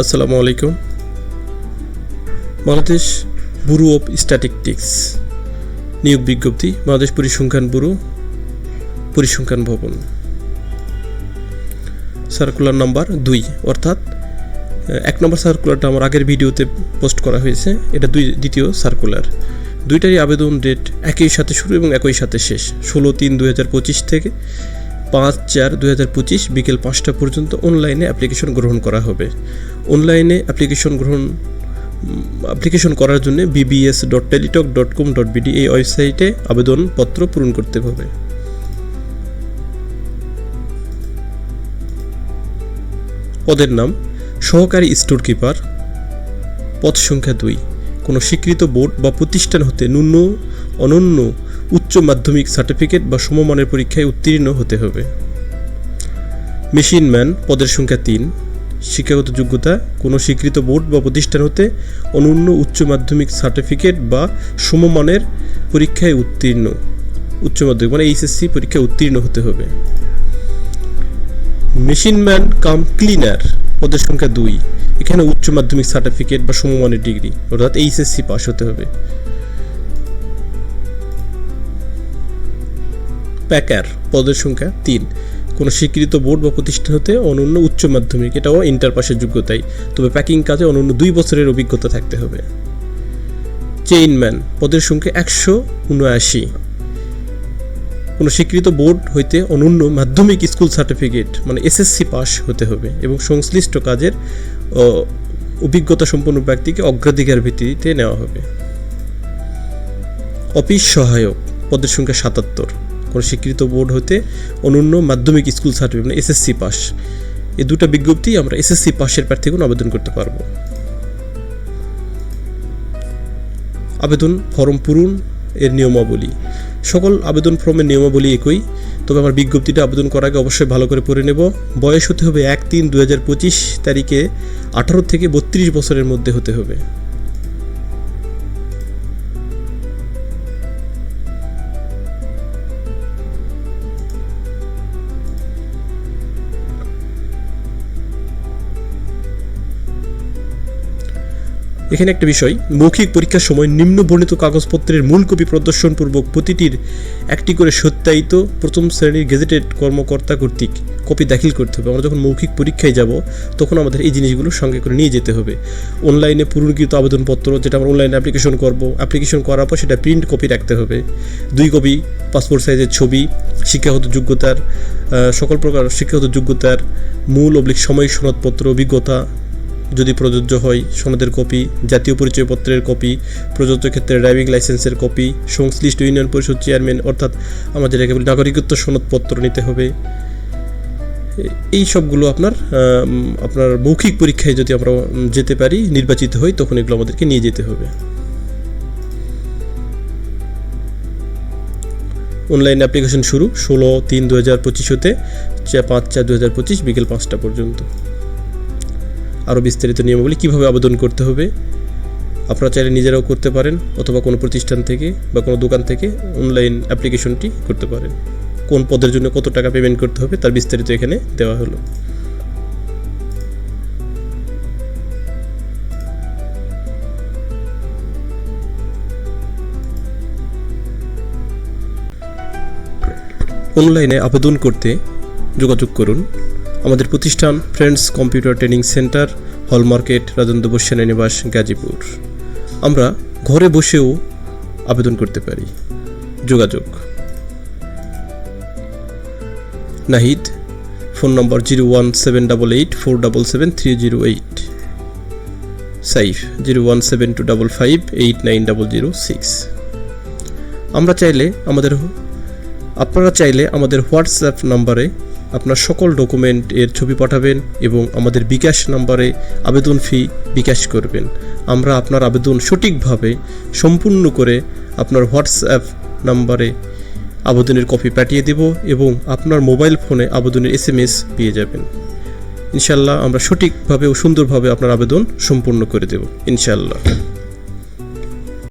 আসসালামু আলাইকুম। Bangladesh bureau of statistics নিয়োগ বিজ্ঞপ্তি, বাংলাদেশ পরিসংখ্যান ব্যুরো, পরিসংখ্যান ভবন। সার্কুলার নাম্বার দুই, অর্থাৎ এক নম্বর সার্কুলারটা আমার আগের ভিডিওতে পোস্ট করা হয়েছে। এটা দুই, দ্বিতীয় সার্কুলার দুইটারই আবেদন ডেট একই সাথে শুরু এবং একই সাথে শেষ, ষোলো তিন দুই হাজার পঁচিশ থেকে পাঁচ চার দুই হাজার পঁচিশ বিকেল পাঁচটা পর্যন্ত অনলাইনে অ্যাপ্লিকেশন গ্রহণ করা হবে। অনলাইনে অ্যাপ্লিকেশন গ্রহণ অ্যাপ্লিকেশন করার জন্য BBS dot Teletalk dot com dot BD এই ওয়েবসাইটে আবেদনপত্র পূরণ করতে হবে। পদের নাম, সহকারী স্টোর কিপার পদ সংখ্যা দুই, কোনো স্বীকৃত বোর্ড বা প্রতিষ্ঠান হতে ন্যূন, অনন্য উচ্চ মাধ্যমিক সার্টিফিকেট বা সমমানের পরীক্ষায় উত্তীর্ণ হতে হবে। মেশিন ম্যান পদের সংখ্যা তিন। শিক্ষাগত যোগ্যতা, কোনো স্বীকৃত বোর্ড বা প্রতিষ্ঠান হতে অনন্য উচ্চ মাধ্যমিক সার্টিফিকেট বা সমমানের পরীক্ষায় উত্তীর্ণ। উচ্চ মাধ্যমিক মানে এইচএসসি পরীক্ষায় উত্তীর্ণ হতে হবে। মেশিন ম্যান কাম ক্লিনার পদের সংখ্যা দুই। এখানে উচ্চ মাধ্যমিক সার্টিফিকেট বা সমমানের ডিগ্রি, অর্থাৎ এইচএসসি পাস হতে হবে। প্যাকার পদের সংখ্যা তিন। কোনো স্বীকৃত বোর্ড বা প্রতিষ্ঠান হতে অনন্য উচ্চ মাধ্যমিক, এটাও ইন্টার পাসের যোগ্যতাই। তবে প্যাকিং কাজে অনন্য দুই বছরের অভিজ্ঞতা থাকতে হবে। চেইনম্যান পদের সংখ্যা একশো উনআশি। কোনো স্বীকৃত বোর্ড হইতে অনন্য মাধ্যমিক স্কুল সার্টিফিকেট মানে এসএসসি পাস হতে হবে এবং সংশ্লিষ্ট কাজের অভিজ্ঞতা সম্পন্ন ব্যক্তিকে অগ্রাধিকার ভিত্তিতে নেওয়া হবে। অফিস সহায়ক পদের সংখ্যা সাতাত্তর। কোনো স্বীকৃত বোর্ড হতে অনন্য মাধ্যমিক স্কুল সার্টিফিকেট মানে এসএসসি পাস। এই দুটো বিজ্ঞপ্তি আমরা এসএসসি পাসের প্রার্থীগণ আবেদন করতে পারব। আবেদন ফর্ম পূরণ এর নিয়মাবলী। সকল আবেদন ফর্মের নিয়মাবলী একই, তবে আমার বিজ্ঞপ্তিটা আবেদন করার আগে অবশ্যই ভালো করে পড়ে নেব। বয়স হতে হবে এক তিন দু তারিখে আঠারো থেকে বত্রিশ বছরের মধ্যে হতে হবে। এখানে একটা বিষয়, মৌখিক পরীক্ষার সময় নিম্ন বর্ণিত কাগজপত্রের মূল কপি প্রদর্শনপূর্বক প্রতিটির একটি করে সত্যায়িত প্রথম শ্রেণির গেজেটেড কর্মকর্তা কর্তৃক কপি দাখিল করতে হবে। আমরা যখন মৌখিক পরীক্ষায় যাব, তখন আমাদের এই জিনিসগুলো সঙ্গে করে নিয়ে যেতে হবে। অনলাইনে পূরণকৃত আবেদনপত্র, যেটা আমরা অনলাইনে অ্যাপ্লিকেশন করব, অ্যাপ্লিকেশন করার পর সেটা প্রিন্ট কপি রাখতে হবে। দুই কপি, পাসপোর্ট সাইজের ছবি, শিক্ষাগত যোগ্যতার সকল প্রকার শিক্ষাগত যোগ্যতার মূল অবলিক সময় সনদপত্র, অভিজ্ঞতা যদি প্রযোজ্য হয়, সনদের কপি, জাতীয় পরিচয়পত্রের কপি, প্রযোজ্য ক্ষেত্রে ড্রাইভিং লাইসেন্সের কপি, সংশ্লিষ্ট ইউনিয়ন পরিষদ চেয়ারম্যান, অর্থাৎ আমাদের একে বলি নাগরিকত্ব সনদপত্র নিতে হবে। এই সবগুলো আপনার আপনার মৌখিক পরীক্ষায় যদি আমরা যেতে পারি, নির্বাচিত হই, তখন এগুলো আমাদেরকে নিয়ে যেতে হবে। অনলাইন অ্যাপ্লিকেশন শুরু ষোলো তিন দু হাজার পঁচিশ হতে পাঁচ চার দু হাজার পঁচিশ বিকেল পাঁচটা পর্যন্ত। আরও বিস্তারিত নিয়মাবলী কীভাবে আবেদন করতে হবে, আপনারা চাইলে নিজেরাও করতে পারেন অথবা কোনো প্রতিষ্ঠান থেকে বা কোনো দোকান থেকে অনলাইন অ্যাপ্লিকেশনটি করতে পারেন। কোন পদের জন্য কত টাকা পেমেন্ট করতে হবে তার বিস্তারিত এখানে দেওয়া হলো। অনলাইনে আবেদন করতে যোগাযোগ করুন। আমাদের প্রতিষ্ঠান friends computer training centre hall market Rajendra বস্যানা নিবাস গাজীপুর। আমরা ঘরে বসেও আবেদন করতে পারি। যোগাযোগ। Nahid, phone number zero one seven double eight four double seven three zero eight. Saif, zero one seven two double five eight nine double zero six. আমরা চাইলে আমাদের, আপনারা চাইলে আমাদের হোয়াটসঅ্যাপ নাম্বারে আপনার সকল ডকুমেন্ট এর ছবি পাঠাবেন এবং আমাদের বিকাশ নাম্বারে আবেদন ফি বিকাশ করবেন। আমরা আপনার আবেদন সঠিকভাবে সম্পূর্ণ করে আপনার হোয়াটসঅ্যাপ নাম্বারে আবেদনের কপি পাঠিয়ে দেব এবং আপনার মোবাইল ফোনে আবেদনের এস এম এস পেয়ে যাবেন। ইনশাল্লাহ আমরা সঠিকভাবে ও সুন্দরভাবে আপনার আবেদন সম্পূর্ণ করে দেব। ইনশাল্লাহ